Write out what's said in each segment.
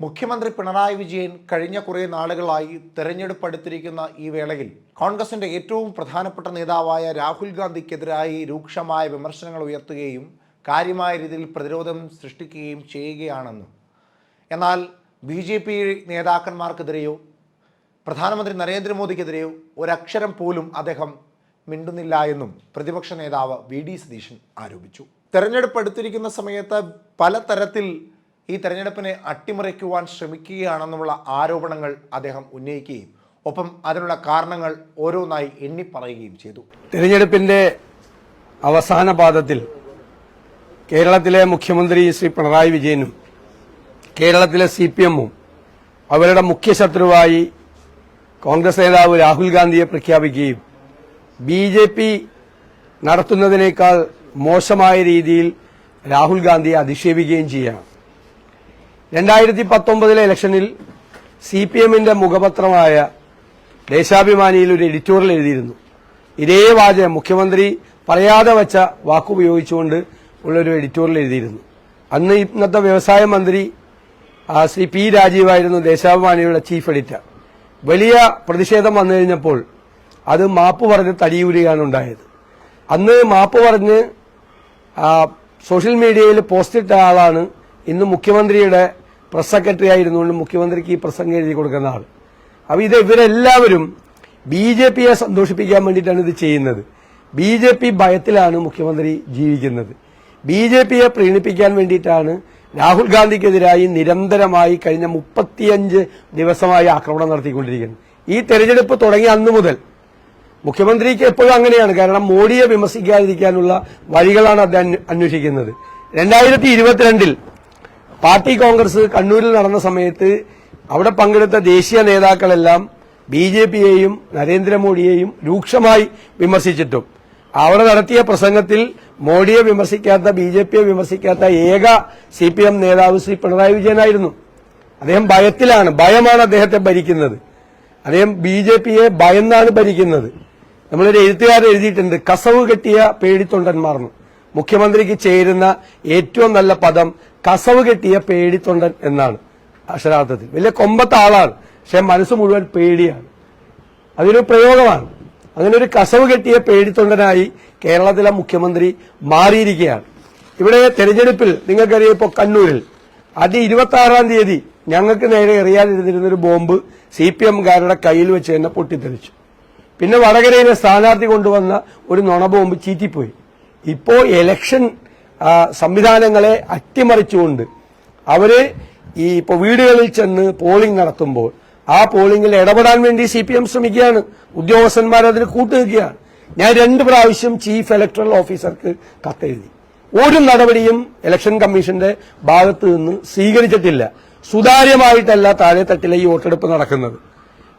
മുഖ്യമന്ത്രി പിണറായി വിജയൻ കഴിഞ്ഞ കുറേ നാളുകളായി തെരഞ്ഞെടുപ്പ് അടുത്തിരിക്കുന്ന ഈ വേളയിൽ കോൺഗ്രസിന്റെ ഏറ്റവും പ്രധാനപ്പെട്ട നേതാവായ രാഹുൽ ഗാന്ധിക്കെതിരായി രൂക്ഷമായ വിമർശനങ്ങൾ ഉയർത്തുകയും കാര്യമായ രീതിയിൽ പ്രതിരോധം സൃഷ്ടിക്കുകയും ചെയ്യുകയാണെന്നും. എന്നാൽ ബി ജെ പി നേതാക്കന്മാർക്കെതിരെയോ പ്രധാനമന്ത്രി നരേന്ദ്രമോദിക്കെതിരെയോ ഒരക്ഷരം പോലും അദ്ദേഹം മിണ്ടുന്നില്ല എന്നും പ്രതിപക്ഷ നേതാവ് വി ഡി സതീശൻ ആരോപിച്ചു. തെരഞ്ഞെടുപ്പ് അടുത്തിരിക്കുന്ന സമയത്ത് പലതരത്തിൽ ഈ തെരഞ്ഞെടുപ്പിനെ അട്ടിമറിക്കുവാൻ ശ്രമിക്കുകയാണെന്നുള്ള ആരോപണങ്ങൾ അദ്ദേഹം ഉന്നയിക്കുകയും ഒപ്പം അതിനുള്ള കാരണങ്ങൾ ഓരോന്നായി എണ്ണി എണ്ണിപ്പറയുകയും ചെയ്തു. തെരഞ്ഞെടുപ്പിന്റെ അവസാന പാദത്തിൽ കേരളത്തിലെ മുഖ്യമന്ത്രി ശ്രീ പിണറായി വിജയനും കേരളത്തിലെ സി പി എമ്മും അവരുടെ മുഖ്യശത്രുവായി കോൺഗ്രസ് നേതാവ് രാഹുൽ ഗാന്ധിയെ പ്രഖ്യാപിക്കുകയും ബി ജെ പി നടത്തുന്നതിനേക്കാൾ മോശമായ രീതിയിൽ രാഹുൽ ഗാന്ധിയെ അധിക്ഷേപിക്കുകയും ചെയ്യണം രണ്ടായിരത്തി പത്തൊമ്പതിലെ ഇലക്ഷനിൽ സി പി എമ്മിന്റെ മുഖപത്രമായ ദേശാഭിമാനിയിൽ ഒരു എഡിറ്റോറിയൽ എഴുതിയിരുന്നു. ഇതേ വാചകം മുഖ്യമന്ത്രി പറയാതെ വച്ച വാക്കുപയോഗിച്ചുകൊണ്ട് ഉള്ളൊരു എഡിറ്റോറിയൽ എഴുതിയിരുന്നു. അന്ന് ഇന്നത്തെ വ്യവസായ മന്ത്രി ശ്രീ പി രാജീവായിരുന്നു ദേശാഭിമാനിയുടെ ചീഫ് എഡിറ്റർ. വലിയ പ്രതിഷേധം വന്നു കഴിഞ്ഞപ്പോൾ അത് മാപ്പ് പറഞ്ഞ് തടിയൂരുകയാണ് ഉണ്ടായത്. അന്ന് മാപ്പ് പറഞ്ഞ് സോഷ്യൽ മീഡിയയിൽ പോസ്റ്റിട്ട ആളാണ് ഇന്ന് മുഖ്യമന്ത്രിയുടെ പ്രസ് സെക്രട്ടറി ആയിരുന്നുകൊണ്ട് മുഖ്യമന്ത്രിക്ക് ഈ പ്രസംഗം എഴുതി കൊടുക്കുന്ന ആൾ അപ്പൊ ഇത് ഇവരെല്ലാവരും ബി ജെ പിയെ സന്തോഷിപ്പിക്കാൻ വേണ്ടിയിട്ടാണ് ഇത് ചെയ്യുന്നത്. ബി ജെ പി ഭയത്തിലാണ് മുഖ്യമന്ത്രി ജീവിക്കുന്നത്. ബി ജെ പിയെ പ്രീണിപ്പിക്കാൻ വേണ്ടിയിട്ടാണ് രാഹുൽ ഗാന്ധിക്കെതിരായി നിരന്തരമായി കഴിഞ്ഞ മുപ്പത്തിയഞ്ച് ദിവസമായി ആക്രമണം നടത്തിക്കൊണ്ടിരിക്കുന്നത്. ഈ തെരഞ്ഞെടുപ്പ് തുടങ്ങിയ അന്നു മുതൽ മുഖ്യമന്ത്രിക്ക് എപ്പോഴും അങ്ങനെയാണ്. കാരണം മോഡിയെ വിമർശിക്കാതിരിക്കാനുള്ള വഴികളാണ് അദ്ദേഹം അന്വേഷിക്കുന്നത്. രണ്ടായിരത്തി ഇരുപത്തിരണ്ടിൽ പാർട്ടി കോൺഗ്രസ് കണ്ണൂരിൽ നടന്ന സമയത്ത് അവിടെ പങ്കെടുത്ത ദേശീയ നേതാക്കളെല്ലാം ബി ജെ പിയെയും നരേന്ദ്രമോദിയെയും രൂക്ഷമായി വിമർശിച്ചിട്ടും. അവിടെ നടത്തിയ പ്രസംഗത്തിൽ മോഡിയെ വിമർശിക്കാത്ത ബി ജെ പിയെ വിമർശിക്കാത്ത ഏക സി പി എം നേതാവ് ശ്രീ പിണറായി വിജയനായിരുന്നു. അദ്ദേഹം ഭയത്തിലാണ് ഭയമാണ് അദ്ദേഹത്തെ ഭരിക്കുന്നത്. അദ്ദേഹം ബി ജെ പിയെ ഭയന്നാണ് ഭരിക്കുന്നത്. നമ്മളൊരു എഴുത്തുകാരൻ എഴുതിയിട്ടുണ്ട് കസവ് കെട്ടിയ പേടിത്തൊണ്ടന്മാർന്നു. മുഖ്യമന്ത്രിക്ക് ചേരുന്ന ഏറ്റവും നല്ല പദം കസവ് കെട്ടിയ പേടിത്തൊണ്ടൻ എന്നാണ് അക്ഷരാർത്ഥത്തിൽ. വലിയ കൊമ്പത്ത ആളാണ് പക്ഷെ മനസ്സ് മുഴുവൻ പേടിയാണ്. അതൊരു പ്രയോഗമാണ്. അങ്ങനെ ഒരു കസവ് കെട്ടിയ പേടിത്തൊണ്ടനായി കേരളത്തിലെ മുഖ്യമന്ത്രി മാറിയിരിക്കുകയാണ്. ഇവിടെ തെരഞ്ഞെടുപ്പിൽ നിങ്ങൾക്കറിയാം ഇപ്പോൾ കണ്ണൂരിൽ. അത് ഇരുപത്തി ആറാം തീയതി ഞങ്ങൾക്ക് നേരെ എറിയാതിരുന്നിരുന്നൊരു ബോംബ് സി പി എംകാരുടെ കയ്യിൽ വെച്ച് തന്നെ പൊട്ടിത്തെറിച്ചു. പിന്നെ വടകരയിലെ സ്ഥാനാർത്ഥി കൊണ്ടുവന്ന ഒരു നുണ ബോംബ് ചീറ്റിപ്പോയി. ഇപ്പോ ഇലക്ഷൻ സംവിധാനങ്ങളെ അട്ടിമറിച്ചുകൊണ്ട് അവർ ഈ ഇപ്പൊ വീടുകളിൽ ചെന്ന് പോളിംഗ് നടത്തുമ്പോൾ ആ പോളിംഗിൽ ഇടപെടാൻ വേണ്ടി സി പി എം ശ്രമിക്കുകയാണ്. ഉദ്യോഗസ്ഥന്മാർ അതിന് കൂട്ടുനിൽക്കുകയാണ്. ഞാൻ രണ്ട് പ്രാവശ്യം ചീഫ് ഇലക്ടറൽ ഓഫീസർക്ക് കത്തെഴുതി. ഒരു നടപടിയും ഇലക്ഷൻ കമ്മീഷന്റെ ഭാഗത്ത് നിന്ന് സ്വീകരിച്ചിട്ടില്ല. സുതാര്യമായിട്ടല്ല താഴെത്തട്ടിലെ ഈ വോട്ടെടുപ്പ് നടക്കുന്നത്.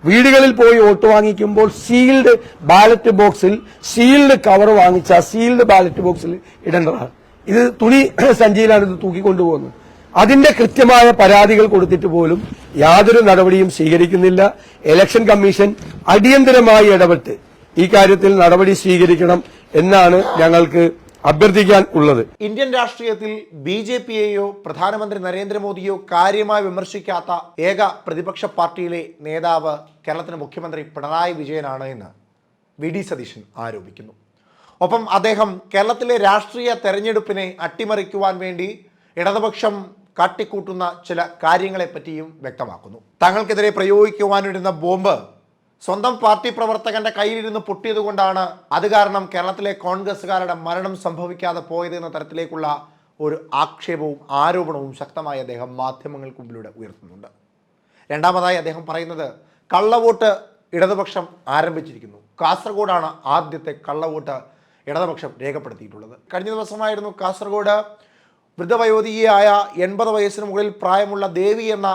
വീടുകളിൽ പോയി വോട്ട് വാങ്ങിക്കുമ്പോൾ സീൽഡ് ബാലറ്റ് ബോക്സിൽ സീൽഡ് കവർ വാങ്ങിച്ച സീൽഡ് ബാലറ്റ് ബോക്സിൽ ഇടേണ്ടതാണ്. ഇത് തുണി സഞ്ചിയിലാണ് ഇത് തൂക്കിക്കൊണ്ടുപോകുന്നത്. അതിന്റെ കൃത്യമായ പരാതികൾ കൊടുത്തിട്ട് പോലും യാതൊരു നടപടിയും സ്വീകരിക്കുന്നില്ല. ഇലക്ഷൻ കമ്മീഷൻ അടിയന്തരമായി ഇടപെട്ട് ഈ കാര്യത്തിൽ നടപടി സ്വീകരിക്കണം എന്നാണ് ഞങ്ങൾക്ക് അഭ്യർത്ഥിക്കാൻ ഉള്ളത്. ഇന്ത്യൻ രാഷ്ട്രീയത്തിൽ ബി ജെ പിയെയോ പ്രധാനമന്ത്രി നരേന്ദ്രമോദിയോ കാര്യമായി വിമർശിക്കാത്ത ഏക പ്രതിപക്ഷ പാർട്ടിയിലെ നേതാവ് കേരളത്തിന്റെ മുഖ്യമന്ത്രി പിണറായി വിജയനാണ് എന്ന് വി ഡി സതീശൻ ആരോപിക്കുന്നു. ഒപ്പം അദ്ദേഹം കേരളത്തിലെ രാഷ്ട്രീയ തെരഞ്ഞെടുപ്പിനെ അട്ടിമറിക്കുവാൻ വേണ്ടി ഇടതുപക്ഷം കാട്ടിക്കൂട്ടുന്ന ചില കാര്യങ്ങളെപ്പറ്റിയും വ്യക്തമാക്കുന്നു. തങ്ങൾക്കെതിരെ പ്രയോഗിക്കുവാനിരുന്ന ബോംബ് സ്വന്തം പാർട്ടി പ്രവർത്തകന്റെ കയ്യിലിരുന്ന് പൊട്ടിയതുകൊണ്ടാണ് അത് കാരണം കേരളത്തിലെ കോൺഗ്രസ്സുകാരുടെ മരണം സംഭവിക്കാതെ പോയത് എന്ന തരത്തിലേക്കുള്ള ഒരു ആക്ഷേപവും ആരോപണവും ശക്തമായി അദ്ദേഹം മാധ്യമങ്ങൾക്ക് മുമ്പിലൂടെ ഉയർത്തുന്നുണ്ട്. രണ്ടാമതായി അദ്ദേഹം പറയുന്നത് കള്ളവോട്ട് ഇടതുപക്ഷം ആരംഭിച്ചിരിക്കുന്നു. കാസർഗോഡാണ് ആദ്യത്തെ കള്ളവോട്ട് ഇടതുപക്ഷം രേഖപ്പെടുത്തിയിട്ടുള്ളത്. കഴിഞ്ഞ ദിവസമായിരുന്നു കാസർഗോഡ് വൃദ്ധവയോധികയായ എൺപത് വയസ്സിന് മുകളിൽ പ്രായമുള്ള ദേവി എന്ന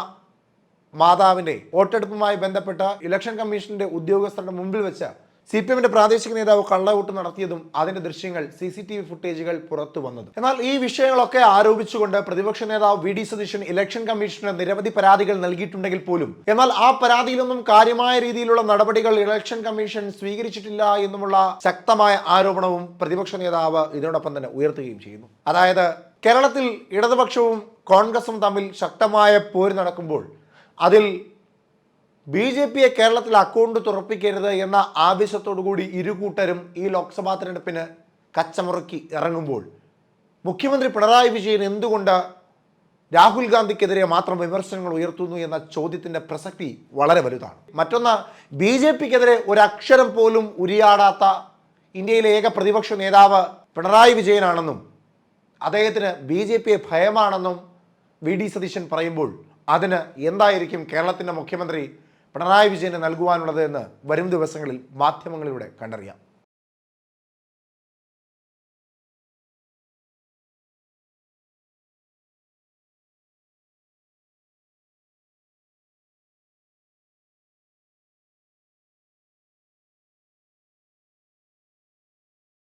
മാതാവിന്റെ വോട്ടെടുപ്പുമായി ബന്ധപ്പെട്ട ഇലക്ഷൻ കമ്മീഷന്റെ ഉദ്യോഗസ്ഥരുടെ മുമ്പിൽ വെച്ച് സി പി എമ്മിന്റെ പ്രാദേശിക നേതാവ് കള്ളവോട്ട് നടത്തിയതും അതിന്റെ ദൃശ്യങ്ങൾ സി സി ടി വി ഫുട്ടേജുകൾ പുറത്തു വന്നത്. എന്നാൽ ഈ വിഷയങ്ങളൊക്കെ ആരോപിച്ചുകൊണ്ട് പ്രതിപക്ഷ നേതാവ് വി ഡി സതീശൻ ഇലക്ഷൻ കമ്മീഷന് നിരവധി പരാതികൾ നൽകിയിട്ടുണ്ടെങ്കിൽ പോലും എന്നാൽ ആ പരാതിയിലൊന്നും കാര്യമായ രീതിയിലുള്ള നടപടികൾ ഇലക്ഷൻ കമ്മീഷൻ സ്വീകരിച്ചിട്ടില്ല എന്നുമുള്ള ശക്തമായ ആരോപണവും പ്രതിപക്ഷ നേതാവ് ഇതിനോടൊപ്പം തന്നെ ഉയർത്തുകയും ചെയ്യുന്നു. അതായത് കേരളത്തിൽ ഇടതുപക്ഷവും കോൺഗ്രസും തമ്മിൽ ശക്തമായ പോര് നടക്കുമ്പോൾ അതിൽ ബി ജെ പിയെ കേരളത്തിൽ അക്കൗണ്ട് തുറപ്പിക്കരുത് എന്ന ആവശ്യത്തോടു കൂടി ഇരുകൂട്ടരും ഈ ലോക്സഭാ തെരഞ്ഞെടുപ്പിന് കച്ചമുറക്കി ഇറങ്ങുമ്പോൾ മുഖ്യമന്ത്രി പിണറായി വിജയൻ എന്തുകൊണ്ട് രാഹുൽ ഗാന്ധിക്കെതിരെ മാത്രം വിമർശനങ്ങൾ ഉയർത്തുന്നു എന്ന ചോദ്യത്തിന്റെ പ്രസക്തി വളരെ വലുതാണ്. മറ്റൊന്ന് ബി ജെ പിക്കെതിരെ ഒരക്ഷരം പോലും ഉരിയാടാത്ത ഇന്ത്യയിലെ ഏക പ്രതിപക്ഷ നേതാവ് പിണറായി വിജയനാണെന്നും അദ്ദേഹത്തിന് ബി ജെ പിയെ ഭയമാണെന്നും വി ഡി സതീശൻ പറയുമ്പോൾ അതിന് എന്തായിരിക്കും കേരളത്തിന്റെ മുഖ്യമന്ത്രി പിണറായി വിജയന് നൽകുവാനുള്ളത് എന്ന് വരും ദിവസങ്ങളിൽ മാധ്യമങ്ങളിലൂടെ കണ്ടറിയാം.